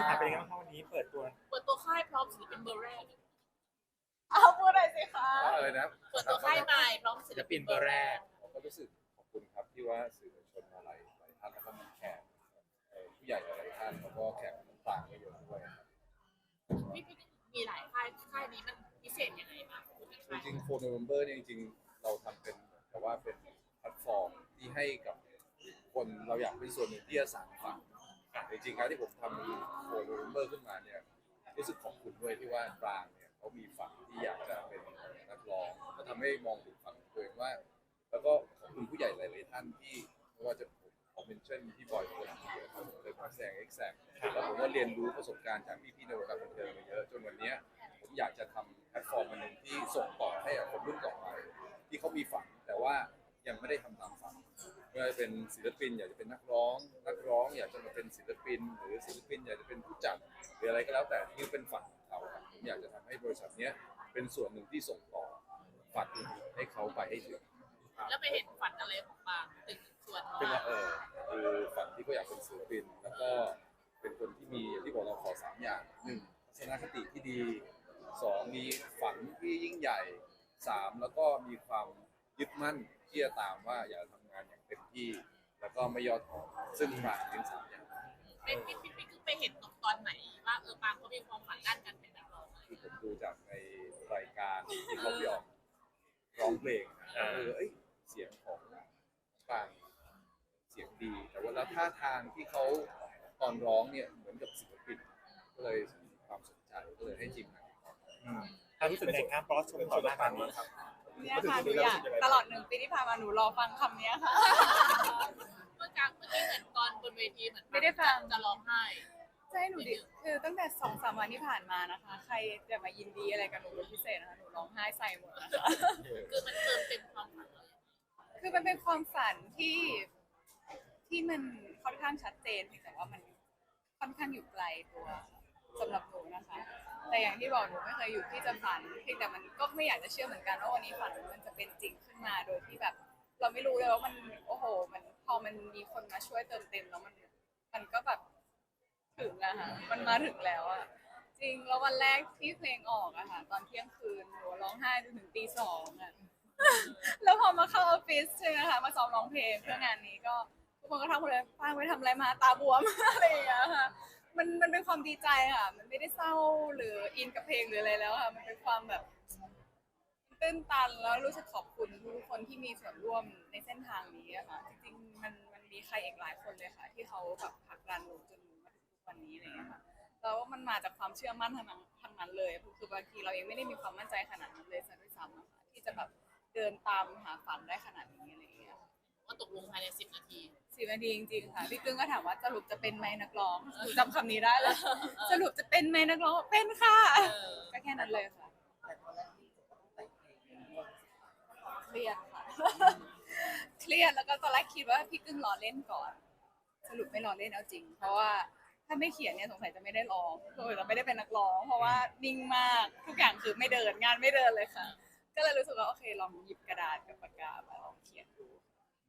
ถามเป็นยังไงบ้างครับวันนี้เปิดตัวเปิดตัวค่ายพร้อมศิลปินเบอร์แรก เอาพูดหน่อยสิคะอะไรนะเปิดตัวค่ายใหม่พร้อมศิศิลลปิปินนเบเบออร์ร์แรแรกกผมก็รู้สึกขอบคุณครับที่ว่าสื่อมวลชนมาหลายหลายท่านแล้วก็มีแขกเอ่อผู้ใหญ่หลายๆท่านแล้วก็แขกต่างๆก็เยอะด้วยครับพี่พี่มีหลายค่ายค่ายนี้มันพิเศษยังไงบ้างคุณจค่ายริงๆโฟนโนเวมเบอร์เนี่ยจริงๆ เราทำเป็นแต่ว่าเป็นแพลตฟอร์มที่ให้กับคนเราอยากเป็นส่วนหนึ่งที่จะสานฝัน จริงๆการที่ผมทำโฟนโนเมเบอร์ขึ้นมาเนี่ยรู้สึกขอบคุณด้วยที่ว่าปรางเนี่ยเขามีฝันที่อยากจะเป็นนักร้องก็ทำให้มองถึงฝันของตัวเองว่า แล้วก็ขอบคุณผู้ใหญ่หลายๆท่านที่ไม่ว่าจะผมขอเป็นเช่นพี่บอยคนที่ครับผมเคยมาแสงเอ็กแซกแล้วผมก็เรียนรู้ประสบการณ์จากพี่ๆในวงการบันเทิงมาเยอะจนวันเนี้ยผมอยากจะทำแพลตฟอร์มอันหนึ่งที่ส่ง เป็นศิลปิน อยากจะเป็นนักร้อง นักร้อง อยากจะมาเป็นศิลปิน หรือศิลปิน อยากจะเป็นผู้จัดหรืออะไรก็แล้วแต่ที่เป็นฝันของเขาครับผมอยากจะทำให้บริษัทเนี้ยเป็นส่วนหนึ่งที่ส่งต่อฝันให้เขาไปให้ถึง แล้วไปเห็นฝันอะไรของบางตึกส่วนเป็นว่าเออคือฝันที่เขาอยากเป็นศิลปิน แล้วก็เป็นคนที่มีอย่างที่บอกเราขอสามอย่างหนึ่งทัศนคติที่ดีสองมีฝันที่ยิ่งใหญ่สามแล้วก็มีความยึดมั่นที่จะตามว่าอยากจะทำงานอย่างเต็มที่ แล้วก็ไม่ย่อท้อซึ่งผ่านเป็นสามอย่างเป็นพี่พี่พี่คือไปเห็นตอนไหนว่าเออบางเขามีความฝันด้านการเป็นนักร้องอะไรที่ผมดูจากในรายการที่เขาไปออกร้องเพลงนะเออเอ้ยเสียงของปางเสียงดี แต่ว่าแล้วท่าทางที่เขาตอนร้องเนี่ยเหมือนกับศิลปินก็เลยมีความสนใจก็เลยให้ทีมงาน อืมถ้ารู้สึกไงครับบอสชมต่อมากครับ เนี่ยค่ะหนูอยากตลอดหนึ่งปีที่ผ่านมาหนูรอฟังคำเนี้ยค่ะ เมื่อกลางเมื่อกี้เหมือนตอนบนเวทีเหมือนไม่ได้ฟัง จะร้องไห้ ใช่หนูดิคือตั้งแต่สองสามวันที่ผ่านมานะคะ ใครจะมายินดีอะไรกับหนูเป็นพิเศษนะคะหนูร้องไห้ใส่หมดนะคะคือมันเติมเต็มความฝันเราคือมันเป็นความฝันที่ที่มันค่อนข้างชัดเจนเพียงแต่ว่ามันค่อนข้างอยู่ไกลตัวสำหรับหนูนะคะ แต่อย่างที่บอกหนูไม่เคยอยู่ที่จะฝันเพียงแต่มันก็ไม่อยากจะเชื่อเหมือนกันว่าวันนี้ฝันมันจะเป็นจริงขึ้นมาโดยที่แบบ เราไม่รู้เลยว่ามันโอ้โห มันพอมันมีคนมาช่วยเติมเต็มแล้วมันมันก็แบบถึงอะค่ะมันมาถึงแล้วอะจริงแล้ววันแรกที่เพลงออกอะค่ะตอนเที่ยงคืนหนูร้องไห้จนถึงตีสองอะแล้วพอมาเข้าออฟฟิศใช่ไหมคะมาซ้อมร้องเพลงเพื่องานนี้ก็ทุกคนก็ทักหมดเลยป้าไปทำอะไรมาตาบวม อะไรอย่างเงี้ยค่ะ มันมันเป็นความดีใจค่ะ มันไม่ได้เศร้าหรืออินกับเพลงหรืออะไรแล้วค่ะมันเป็นความแบบตื้นตันแล้วรู้สึกขอบคุณทุกคนที่มีส่วนร่วมในเส้นทางนี้อะค่ะ จริงๆมันมันมีใครอีกหลายคนเลยค่ะ ที่เขาแบบผลักดันหนูจนมาถึงทุกวันนี้อะไรอย่างเงี้ยค่ะแล้วมันมาจากความเชื่อมั่นทั้งนั้นทั้งนั้นเลยคือบางทีเราเองไม่ได้มีความมั่นใจขนาดนั้นเลยซะด้วยซ้ำอะค่ะที่จะแบบเดินตามหาฝันได้ขนาดนี้อะไรอย่างเงี้ย ว่าตกลงภายในสิบนาที สิบนาทีจริงๆค่ะพี่กึ้งก็ถามว่าสรุปจะเป็นไหมนักร้องหนูจำคำนี้ได้เลยสรุปจะเป็นไหมนักร้องเป็นค่ะเออก็แค่นั้นเลยค่ะเครียดค่ะเครียดแล้วก็ตอนแรกคิดว่าพี่กึ้งรอเล่นก่อน สรุปไม่รอเล่นเอาจริง เพราะว่าถ้าไม่เขียนเนี่ยสงสัยจะไม่ได้ร้องคือจะไม่ได้เป็นนักร้อง เพราะว่านิ่งมากทุกอย่างคือไม่เดินงานไม่เดินเลยค่ะ ก็เลยรู้สึกว่าโอเคลองหยิบกระดาษกับปากกามาลองเขียนดู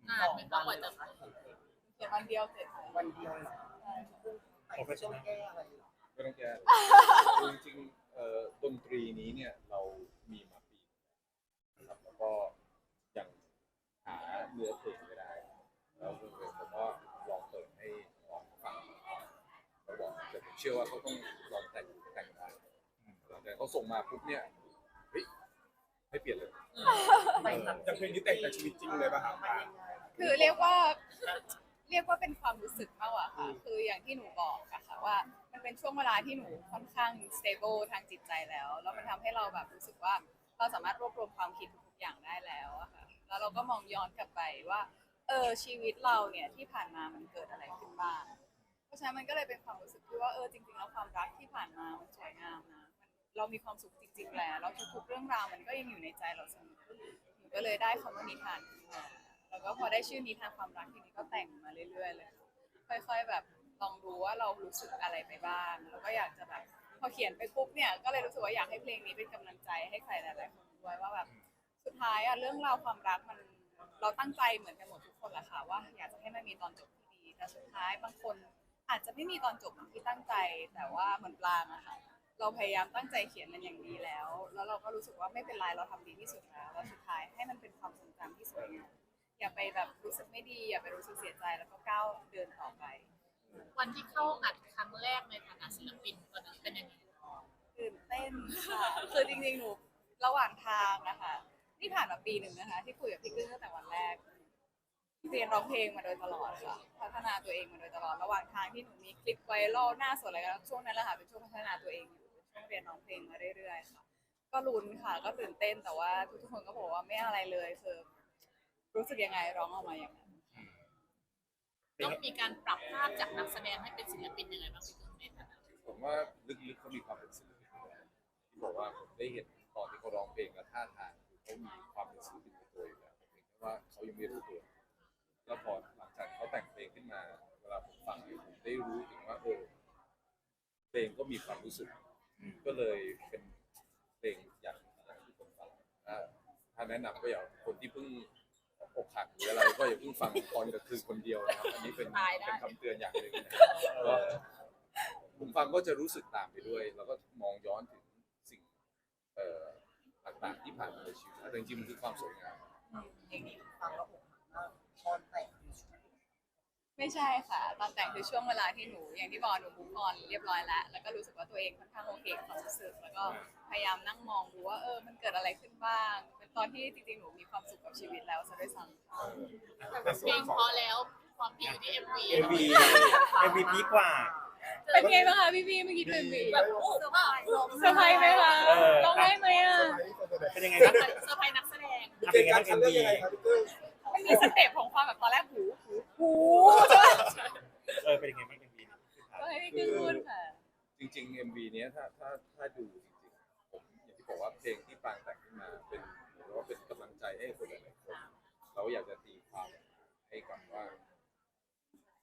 นานเป็นกว่าจะเขียนวันเดียวเสร็จวันเดียวเหรอใช่ค่ะผมก็ชต้อมงแก้อะไรเหรอไม่ต้องแก้คือจริงๆเอ่อดนตรีนี้เนี่ยเรามีมาปีนะครับแล้วก็ยังหาเนื้อเพลงไม่ได้ แล้วคือผมก็ลองเปิดให้ลองฟังแล้วบอกแต่ผมเชื่อว่าเขาต้องลองแต่งแต่งได้แต่เขาส่งมาปุ๊บเนี่ยเฮ้ยไม่เปลี่ยนเลยแต่งแบบจากเพลงนี้แต่งจากชีวิตจริงเลยป่ะครับมันยังไง คือเรียกว่า เรียกว่าเป็นความรู้สึกมากกว่าค่ะ คืออย่างที่หนูบอกอะค่ะว่า มันเป็นช่วงเวลาที่หนูค่อนข้าง stable ทางจิตใจแล้ว แล้วมันทำให้เราแบบรู้สึกว่าเราสามารถรวบรวมความคิดทุกๆอย่างได้แล้วอะค่ะ แล้วเราก็มองย้อนกลับไปว่า เออชีวิตเราเนี่ยที่ผ่านมามันเกิดอะไรขึ้นบ้าง เพราะฉะนั้นมันก็เลยเป็นความรู้สึกที่ว่าเออจริงๆแล้วความรักที่ผ่านมามันสวยงามนะมันเรามีความสุขจริง ๆ แล้วแล้วทุกๆเรื่องราวมันก็ยังอยู่ในใจเราเสมอหนูก็เลยได้คำว่านิทานขึ้นมา แล้วก็พอได้ชื่อนิทานความรักทีนี้ก็แต่งมาเรื่อย ๆ เลยค่อยๆแบบลองดูว่าเรารู้สึกอะไรไปบ้าง แล้วก็อยากจะแบบพอเขียนไปปุ๊บเนี่ยก็เลยรู้สึกว่าอยากให้เพลงนี้เป็นกำลังใจให้ใครหลายๆคนด้วยว่าแบบสุดท้ายอะเรื่องราวความรักมันเราตั้งใจเหมือนกันหมดทุกคนแหละค่ะว่า อยากจะให้มันมีตอนจบที่ดีแต่สุดท้ายบางคนอาจจะไม่มีตอนจบที่ตั้งใจ แต่ว่าเหมือนปลางอะค่ะ เราพยายามตั้งใจเขียนมันอย่างดีแล้ว แล้วเราก็รู้สึกว่าไม่เป็นไรเราทำดีที่สุดแล้วแล้วสุดท้ายให้มันเป็นความทรงจำที่สวยงาม อย่าไปแบบรู้สึกไม่ดีอย่าไปรู้สึกเสียใจแล้วก็ก้าวเดินต่อไป วันที่เข้าอัดครั้งแรกในฐานะศิลปินตอนนั้นเป็นยังไงตื่นเต้นค่ะคือจริงๆหนูระหว่างทางนะคะนี่ผ่านมาปีหนึ่งนะคะ ที่คุยกับพี่กึ้งตั้งแต่วันแรกเรียนร้องเพลงมาโดยตลอดค่ะ พัฒนาตัวเองมาโดยตลอด ระหว่างทางที่หนูมีคลิปไวรัลหน้าสดอะไรกันช่วงนั้นแหละค่ะเป็นช่วงพัฒนาตัวเองอยู่เป็นช่วงเรียนร้องเพลงมาเรื่อยๆค่ะ ก็ลุ้นค่ะ ก็ตื่นเต้นแต่ว่าทุกๆคนก็บอกว่าไม่อะไรเลยคือ รู้สึกยังไงร้องออกมาอย่างนั้นต้องมีการปรับภาพจากนักแสดงให้เป็นศิลปินยังไงบ้างพี่กึ้งในฐานะผมว่าลึกๆเขามีความเป็นศิลปินอยู่แล้วที่บอกว่าผมได้เห็นตอนที่เขาร้องเพลงกับท่าทางคือเขามีความเป็นศิลปินในตัวอยู่แล้วเพียงแค่ว่าเขายังไม่รู้ตัวแล้วพอหลังจากเขาแต่งเพลงขึ้นมา เวลาผมฟังเนี่ยผมได้รู้ถึงว่าเออเพลงก็มีความรู้สึก ก็เลยเป็นเพลงอยากอยากให้ทุกคนฟังถ้าถ้าแนะนำก็อยากคนที่เพิ่ง อกหักหรืออะไรก็อย่าเพิ่งฟังตอนกลางคืนคนเดียวนะครับอันนี้เป็นเป็นคำเตือนอย่างหนึ่งนะครับก็ผมฟังก็จะรู้สึกตามไปด้วย แล้วก็มองย้อนถึงสิ่งเอ่อต่างๆที่ผ่านมาในชีวิตแต่จริงๆมันคือความสวยงาม เพลงนี้ฟังแล้วผมว่าตอนแต่งคือช่วงไม่ใช่ค่ะ ตอนแต่งคือช่วงเวลาที่หนู อย่างที่บอกหนูมุกออนเรียบร้อยแล้ว แล้วก็รู้สึกว่าตัวเองค่อนข้างโอเคกับความรู้สึก แล้วก็พยายามนั่งมองดูว่าเออ มันเกิดอะไรขึ้นบ้างเป็น ตอนที่จริงๆหนูมีความสุขกับชีวิตแล้วซะด้วยซ้ำค่ะเพลงพอแล้วความที่อยู่ที่เอ็มวีเอ็มวีเอ็มวีพีกว่า เป็นไงบ้างคะพี่พี่ๆเมื่อกี้เป็นวีแบบโอ้เซอร์ไพรส์เซอร์ไพรส์ไหมคะเออ ร้องได้ไหมอะเป็นยังไงเซอบ้างร์ไพรส์เซอร์ไพรส์นักแสดง อะเป็นยังไงบ้างเอ็มวีมันมีสเต็ปของความแบบตอนแรกหูหูหูเออเป็นยังไงบ้างเอ็มวีก็ให้พี่กึ้งพูดค่ะ จริงๆ MV เนี้ยถ้าถ้าถ้าดูจริงๆผมอย่างที่บอกว่าเพลงที่ปรางแต่งขึ้นมาเป็น เป็นกำลังใจให้คนหลายๆคน เราอยากจะตีความให้กับว่า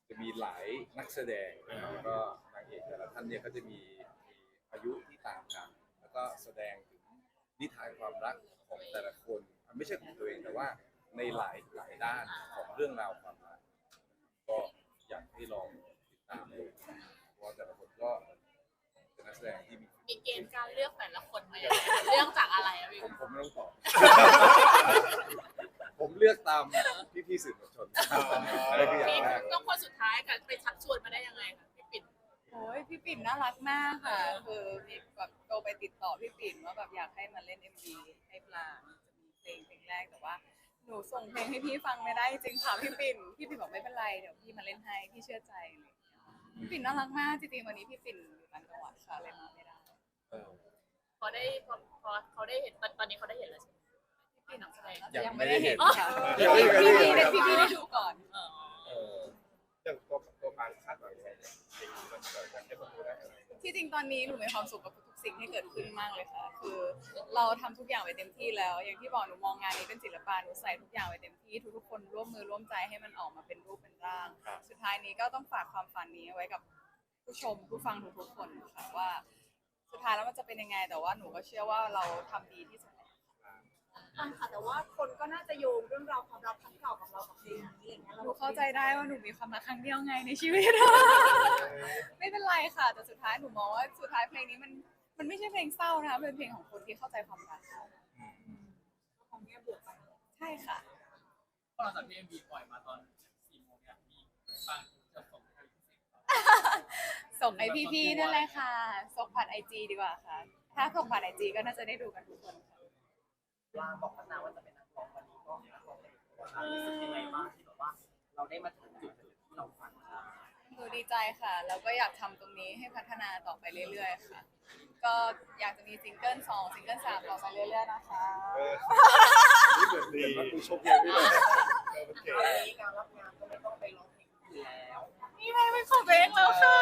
จะมีหลายนักแสดงแล้วก็นางเอกแต่ละท่านเนี่ยก็จะมีมีอายุที่ต่างกัน แล้วก็แสดงถึงนิทานความรักของแต่ละคนไม่ใช่ของตัวเองแต่ว่าในหลายหลายด้านของเรื่องราวความรักก็อยากให้ลองติดตามดูเพราะว่าแต่ละคนก็เป็นนักแสดงที่มี มีเกณฑ์การเลือกแต่ละคนมาอย่างไรเรื่องจากอะไรอะพี่ผมผมไม่ต้องตอบ ผมเลือกตามพี่ๆสื่อมวลชนอะไรคืออย่างพี่แรกต้องคนสุดท้ายกันไปชักชวนมาได้ยังไงคะพี่ปิ่นโอ้ยพี่ปิ่นน่ารักมากค่ะ คือมีแบบโทรไปติดต่อพี่ปิ่นว่าแบบอยากให้มาเล่น MV ให้ปลางจะมีเพลงเพลงแรกแต่ว่า หนูส่งเพลงให้พี่ฟังไม่ได้จริงค่ะพี่ปิ่นพี่ปิ่นบอกไม่เป็นไรเดี๋ยวพี่มาเล่นให้พี่เชื่อใจเลยพี่ปิ่นน่ารักมากจริงๆวันนี้พี่ปิ่นอยู่ต่างจังหวัดค่ะเลยมาไม่ได้ เออพอได้พอพอเขาได้เห็นตอนตอนนี้เขาได้เห็นแล้วใช่ไหมพี่นักแสดงแต่ยังไม่ได้เห็น ค่ะยังไม่ได้พี่เห็พี่นได้พี่พี่ได้ดูก่อนเออเอออย่างตัวตัวปางคาดหวังยังไงเนี่ยเพลงนี้มันเกิดจากให้คนดูได้อะไรที่จริงตอนนี้หนูมีความสุขกับทุกๆสิ่งที่เกิดขึ้นมากเลยค่ะ คือเราทำทุกอย่างไว้เต็มที่แล้ว อย่างที่บอกหนูมองงานนี้เป็นศิลปะหนูใส่ทุกอย่างไว้เต็มที่ทุกๆคนร่วมมือร่วมใจให้มันออกมาเป็นรูปเป็นร่าง สุดท้ายนี้ก็ต้องฝากความฝันนี้ไว้กับผู้ชมผู้ฟังทุกๆคนค่ะว่า สุดท้ายแล้วมันจะเป็นยังไง แต่ว่าหนูก็เชื่อว่าเราทำดีที่สุดแล้วอะค่ะแต่ว่าคนก็น่าจะโยงเรื่องราวความรักครั้งเก่าของเรากับเพลงนี้อะไรเงี้ยหนูเข้าใจได้ว่าหนูมีความรักครั้งเดียวไงในชีวิต ไม่เป็นไรค่ะ แต่สุดท้ายหนูมองว่าสุดท้ายเพลงนี้มันมันไม่ใช่เพลงเศร้านะคะเป็นเพลงของคนที่เข้าใจความรักค่ะของแง่บวกไปใช่ค่ะ พอหลังจากที่เอ็มบีปล่อยมาตอนสี่โมงเนี่ยมีบางจะส่งให้พิเศษต่อ ส่งให้พี่ๆนั่นแหละค่ะ ส่งผ่านไอจีดีกว่าค่ะ ถ้าส่งผ่านไอจีก็น่าจะได้ดูกันทุกคนค่ะลาบอกกันนาว่าจะเป็นนักร้องวันนี้ก็นักร้องเป็นตัวเรารู้สึกยังไงบ้างที่แบบว่า เราได้มาถึงจุดที่เราฝันมาหนูดีใจค่ะ แล้วก็อยากทำตรงนี้ให้พัฒนาต่อไปเรื่อยๆค่ะ ก็อยากจะมีซิงเกิลสองซิงเกิลสามต่อไปเรื่อยๆนะคะ เออนี่เหมือนเหมือนมาดูชกเลยพี่เลยเออโอเคตอนนี้การรับงานก็ไม่ต้องไปร้องเพลงอยู่แล้ว นี่ไงเป็นของตัวเองแล้วค่ะ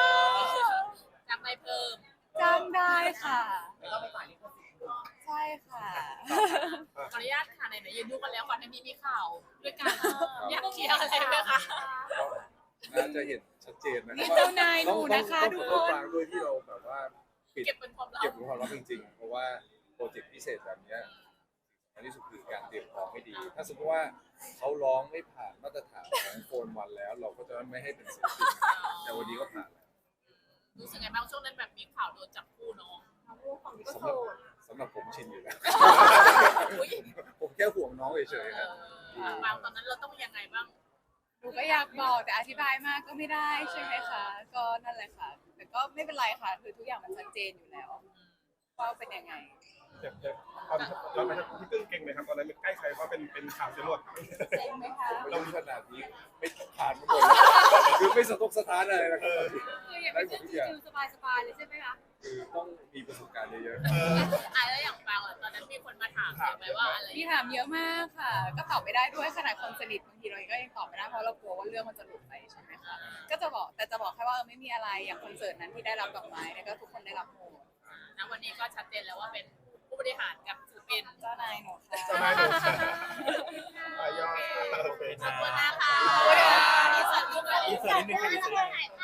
จำได้เพิ่มจ้างได้ค่ะ ไม่ต้องไปจ่ายลิขสิทธิ์ด้วยใช่ค่ะ ขออนุญาตค่ะไหนๆยืนดูกันแล้วก่อนในนี้มีข่าวด้วยกันอยากเคลียร์อะไรไหมคะ น่าจะเห็นชัดเจนนะมีเจ้านายดูนะคะต้องทุกต้องคนฟังด้วยที่เราแบบว่าปิดเก็บเป็นความลับ เก็บความลับจริงๆ เพราะว่าโปรเจกต์พิเศษแบบเนี้ย อันนี้สุดคือการเตรียมพร้อมให้ดี ถ้าสมมติว่าเขาร้องไม่ผ่านมาตรฐานของโฟนวันแล้ว เราก็จะไม่ให้เป็นศิลปินแต่วันนี้ก็ผ่านแล้วรู้สึกไงบ้างช่วงนั้นแบบมีข่าวโดนจับคู่น้องทั้งคู่ของนี้ก็สำโสหรับดสำหรับผมชินอยู่แล้วอุ๊ยผมแค่ห่วงน้องเฉยเอๆครับอวางตอนนั้นเราต้องยังไงบ้างหนูก็อยากบอกแต่อธิบายมากก็ไม่ได้ใช่ไหมคะ ก็นั่นแหละค่ะ แต่ก็ไม่เป็นไรค่ะ คือทุกอย่างมันชัดเจนอยู่แล้วว่าเป็นยังไง เจ็บเจ็บตอนตอนนั้นพี่ตึ้งเก่งไหมครับตอนนั้นใกล้ใครว่าเป็นเป็นข่าวเสียหมดเจ๋งไหมคะเราขนาดนี้ไม่ผ่านมาหมดคือไม่สะทกสะท้านอะไรนะครับคืออย่างเป็นชื่อสบายสบายๆเลยใช่ไหมคะคือต้องมีประสบการณ์เยอะอะแล้วอย่างฟังอะตอนนั้นมีคนมาถามเยอะไหมว่าอะไร มีถามเยอะมากค่ะ ก็ตอบไม่ได้ด้วยขนาดคนสนิทบางทีเราก็ยังตอบไม่ได้เพราะเรากลัวว่าเรื่องมันจะหลุดไปใช่ไหมคะ ก็จะบอกแต่จะบอกแค่ว่าเออไม่มีอะไรอย่างคอนเสิร์ตนั้นที่ได้รับดอกไม้เนี่ยก็ทุกคนได้รับหมด ณวันนี้ก็ชัดเจนแล้วว่าเป็น ผู้บริหารกับศิลปินเจ้านายหนูค่ะเจ้านายหนูค่ะอายอดโอเคขอบคุณนะคะขอบคุณค่ะอินเสิร์ตรูปเลยอินเสิร์ตนิดนึงค่ะอินเสิร์ต